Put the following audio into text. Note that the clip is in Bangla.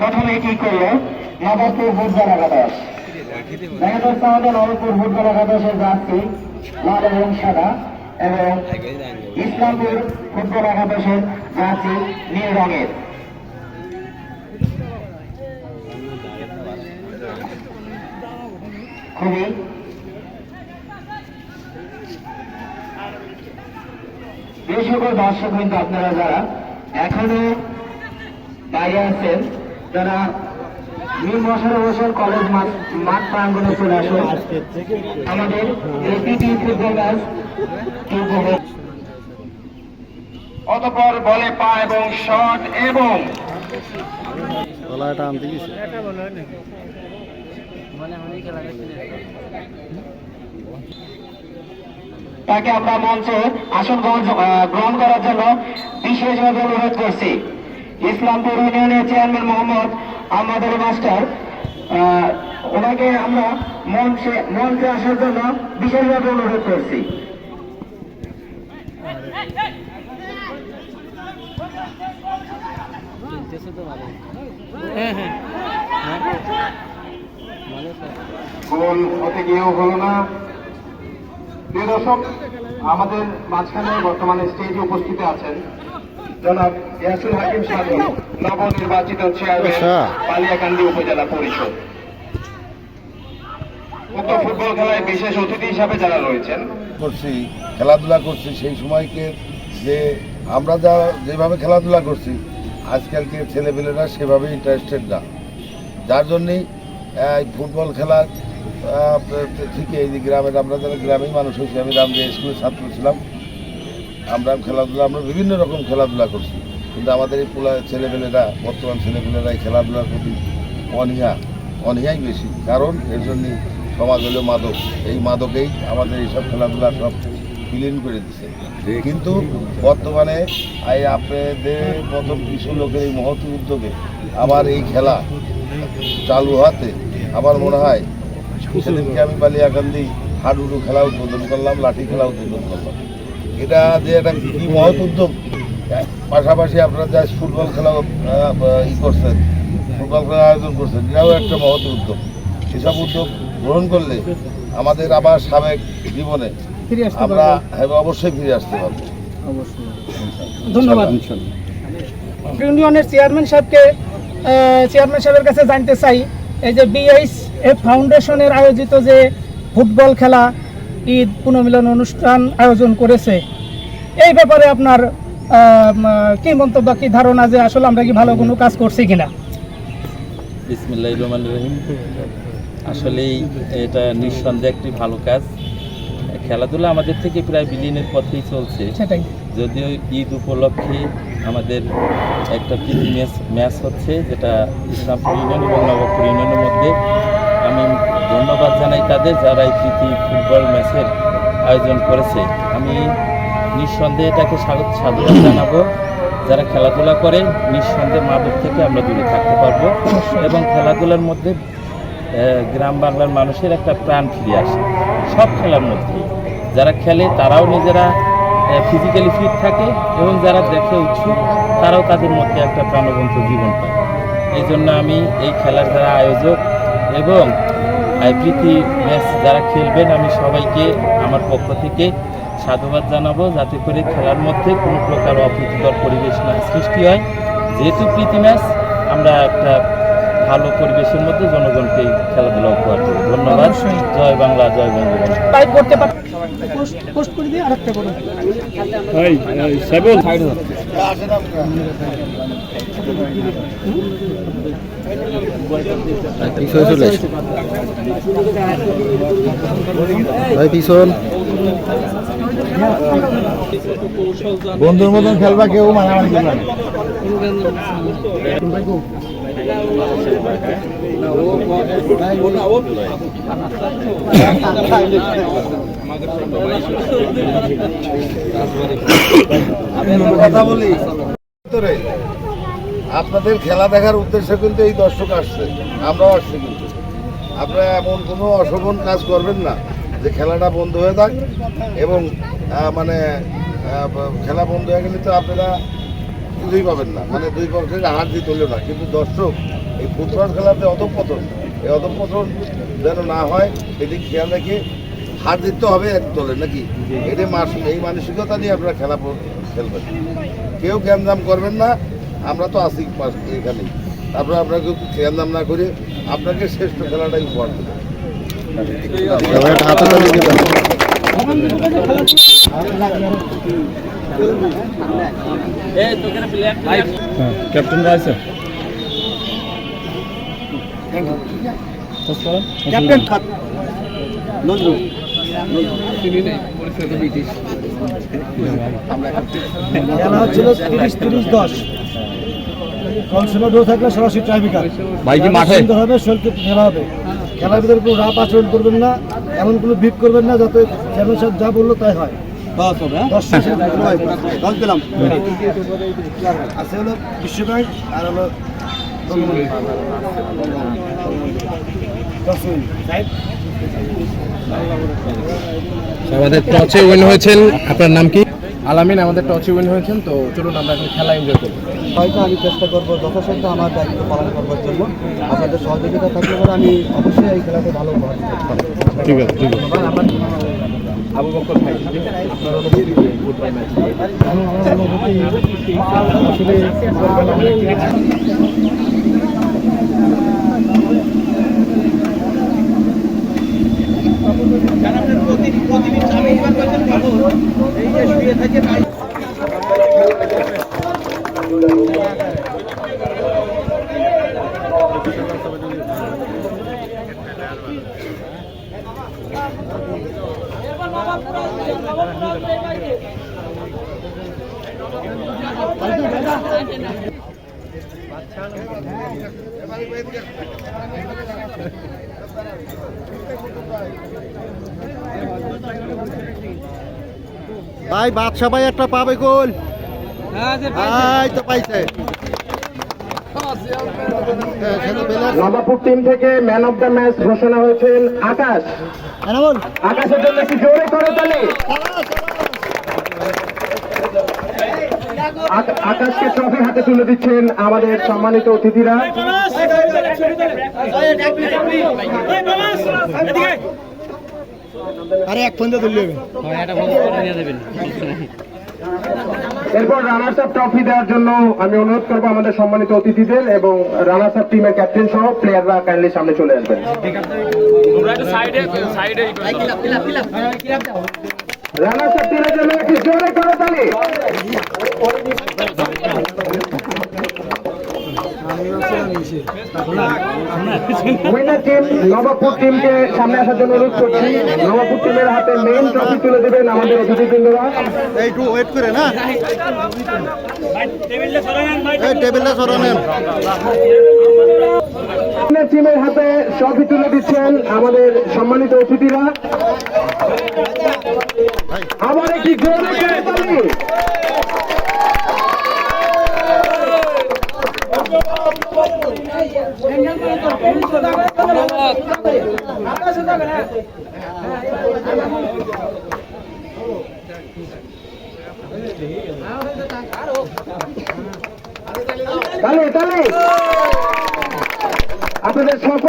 প্রথমে কি করল? নবাবপুর ফুটবল একাদশ। দেখা যাচ্ছে আমাদের নবাবপুর ফুটবল একাদশের জার্সি, লাল এবং সাদা, এবং ইসলামপুর ফুটবল একাদশের জার্সি নীল রঙের। খুবই যে সকল দর্শক কিন্তু আপনারা যারা এখনও বাইরে আছেন যারা নিউ বছর বছর কলেজ মাঠ মাঠ প্রাঙ্গনে চলে আসুন আমাদের এপিটি ফুটবল ম্যাচ অতপর বলে পা এবং শট এবং গলাটা আনতে গেছে। তাকে আমরা মঞ্চে আসন গ্রহণ গ্রহণ করার জন্য বিশেষভাবে অনুরোধ করছি। ইসলামপুর ইউনিয়নের চেয়ারম্যান মোহাম্মদ আমাদের মাস্টার। ওনাকে আমরা মঞ্চে মঞ্চে আসার জন্য বিশেষভাবে অনুরোধ করছি। আমাদের মাঝখানে বর্তমানে স্টেজে উপস্থিত আছেন জনাব ইয়াসুল হাকিম সাহেব নবনির্বাচিত চেয়ারম্যান আচ্ছা। পালিয়াকান্দি উপজেলা পরিষদ। উক্ত ফুটবল খেলায় বিশেষ অতিথি হিসাবে যারা রয়েছেন করছি খেলাধুলা করছি সেই সময়কে যে আমরা যা যেভাবে খেলাধুলা করছি আজকালকের ছেলেপেলেরা সেভাবে ইন্টারেস্টেড না। যার জন্যেই এই ফুটবল খেলার আহ, থেকে এই যে গ্রামের আমরা যারা গ্রামীণ মানুষ হয়েছি আমি রামদিয়া স্কুলের ছাত্র ছিলাম। আমরা খেলাধুলা, আমরা বিভিন্ন রকম খেলাধুলা করছি। কিন্তু আমাদের এই পোলা ছেলেপেলেরা, বর্তমান ছেলেপেলেরা এই খেলাধুলার প্রতি অনীহা, অনীহাই বেশি। কারণ এর জন্য সমাজ হলো মাদক। এই মাদকেই আমাদের এইসব খেলাধুলা সব বিলীন করে দিছে। কিন্তু বর্তমানে এই আপনাদের প্রথম কিছু লোকের এই মহৎ উদ্যোগে আবার এই খেলা চালু হওয়াতে আমার মনে হয়, সেদিনকে আমি বালিয়াকান্দি হাডুডু খেলা উদ্বোধন করলাম, লাঠি খেলা উদ্বোধন করলাম। এটা যে একটা কি মহৎ উদ্যোগ। পাশাপাশি আপনারা যা ফুটবল খেলা ই করছেন ফুটবল খেলার আয়োজন করছেন এটাও একটা মহৎ উদ্যোগ। এসব উদ্যোগ গ্রহণ করলে আমাদের আবার সাবেক জীবনে আমরা হ্যাঁ, অবশ্যই ফিরে আসতে পারব। ধন্যবাদ। ইউনিয়নের চেয়ারম্যান সাহেবকে চেয়ারম্যান সাহেবের কাছে জানতে চাই এই যে বিএইচ এফ ফাউন্ডেশনের আয়োজিত যে ফুটবল খেলা ঈদ পুনর্মিলন অনুষ্ঠান আয়োজন করেছে। এই ব্যাপারে আপনার কি মন্তব্য কি ধারণা যে আসলে আমরা কি ভালো কোনো কাজ করছি কিনা? বিসমিল্লাহ রহমান রহিম। আসলেই এটা নিঃসন্দেহে একটি ভালো কাজ। খেলাধুলা আমাদের থেকে প্রায় বিলীনের পথেই চলছে। সেটাই। যদিও ঈদ উপলক্ষে আমাদের একটা প্রীতি ম্যাচ ম্যাচ হচ্ছে যেটা ইসলামপুর ইউনিয়ন এবং নবাবপুর ইউনিয়নের মধ্যে। ধন্যবাদ জানাই তাদের যারা এই প্রীতি ফুটবল ম্যাচের আয়োজন করেছে। আমি নিঃসন্দেহে এটাকে স্বাগত সাধুবাদ জানাব। যারা খেলাধুলা করে, নিঃসন্দেহে মাদক থেকে আমরা দূরে থাকতে পারব এবং খেলাধুলার মধ্যে গ্রাম বাংলার মানুষের একটা প্রাণ ফিরে আসে। সব খেলার মধ্যে যারা খেলে, তারাও নিজেরা ফিজিক্যালি ফিট থাকে এবং যারা দেখে উৎসুক, তারাও তাদের মধ্যে একটা প্রাণবন্ত জীবন পায়। এই জন্য আমি এই খেলার যারা আয়োজক এবং প্রীতি ম্যাচ যারা খেলবেন আমি সবাইকে আমার পক্ষ থেকে সাধুবাদ জানাব যাতে করে খেলার মধ্যে কোনো প্রকার অপ্রীতিকর পরিবেশ না সৃষ্টি হয়। যেহেতু প্রীতি ম্যাচ আমরা একটা ভালো পরিবেশের মধ্যে জনগণকে খেলাধুলা উপহার দেবো। ধন্যবাদ। জয় বাংলা জয় বঙ্গবন্ধু। করতে পার করুন চলে ভাই পিছন বন্ধুর মতন খেলবা কেউ মারামারি করবে আপনাদের খেলা দেখার উদ্দেশ্যে কিন্তু এই দর্শক আসছে, আমরাও আসছি কিন্তু। আপনারা এমন কোনো অশোভন কাজ করবেন না যে খেলাটা বন্ধ হয়ে থাক এবং মানে খেলা বন্ধ হয়ে গেলে তো আপনারা কিছুই পাবেন না। মানে দুই পক্ষের হার জিত হলো না। কিন্তু দর্শক এই ফুটবল খেলাতে অধপতন এই অধপতন যেন না হয় এদিক খেয়াল রেখে হার জিততে হবে এক দলের নাকি? এটা মাস এই মানসিকতা নিয়ে আপনারা খেলা খেলবেন। কেউ জ্ঞানদাম করবেন না আমরা তো আসি পাশ- এখানেই। তারপরে আপনাকে জ্ঞানদাম না করে আপনাকে শ্রেষ্ঠ খেলাটাই উপহার দেবেন একটা হাতে এই ক্যাপ্টেন ক্যাপ্টেন খাত খেলা হচ্ছিল তিরিশ তিরিশ দশ? থাকলে সরাসরি ট্রাইবিকার ভাই কি মাঠে? হবে শরীরকে খেলা হবে। খেলার ভিতরে কোনো রাপ আচরণ করবেন না এমন কোনো বিপ করবেন না যাতে চেয়ারম্যান সাহেব যা বলল তাই হয়। দশ শেষে নয়। দশ দিলাম। আছে হলো আর হলো আমাদের টচে উইন হয়েছেন আপনার নাম কি? আলামিন আমাদের টচে উইন হয়েছেন তো চলুন আমরা এখন খেলা এনজয় করব হয়তো আমি চেষ্টা করব যথাসাধ্য আমার দায়িত্ব পালন করবার জন্য। আপনাদের সহযোগিতা থাকলে পরে আমি অবশ্যই এই খেলাতে ভালো দিতে পারব। ঠিক আছে ঠিক আছে কারণ আমার অনুভূতি আসলে ভাই বাদশা ভাই একটা পাবে গোল। তো পাইছে। হ্যাঁ, তো বেলার- নবাবপুর টিম থেকে ম্যান অফ দ্য ম্যাচ ঘোষণা হয়েছেন আকাশ। আকাশের জন্য একটি জোরে করে তালে আকাশকে ট্রফি হাতে তুলে দিচ্ছেন আমাদের সম্মানিত অতিথিরা। আরে এক ফোন দিয়ে তুললে এরপর রানার্স আপ ট্রফি দেওয়ার জন্য আমি অনুরোধ করব আমাদের সম্মানিত অতিথিদের এবং রানার্স আপ টিমের ক্যাপ্টেন সহ প্লেয়াররা কাইন্ডলি সামনে চলে আসবেন। রানার্স আপ টিমের জন্য একটি জোরে করে তালি উইনার টিম নবাবপুর টিমকে সামনে আসার জন্য অনুরোধ করছি। নবাবপুর টিমের হাতে মেইন ট্রফি তুলে দেবেন আমাদের অতিথিবৃন্দরা। একটু ওয়েট করে না? টেবিলটা সরানেন টিমের হাতে ট্রফি তুলে দিচ্ছেন আমাদের সম্মানিত অতিথিরা। আমার একটি জোরে করে তালি। তালি তালি আপনাদের সকল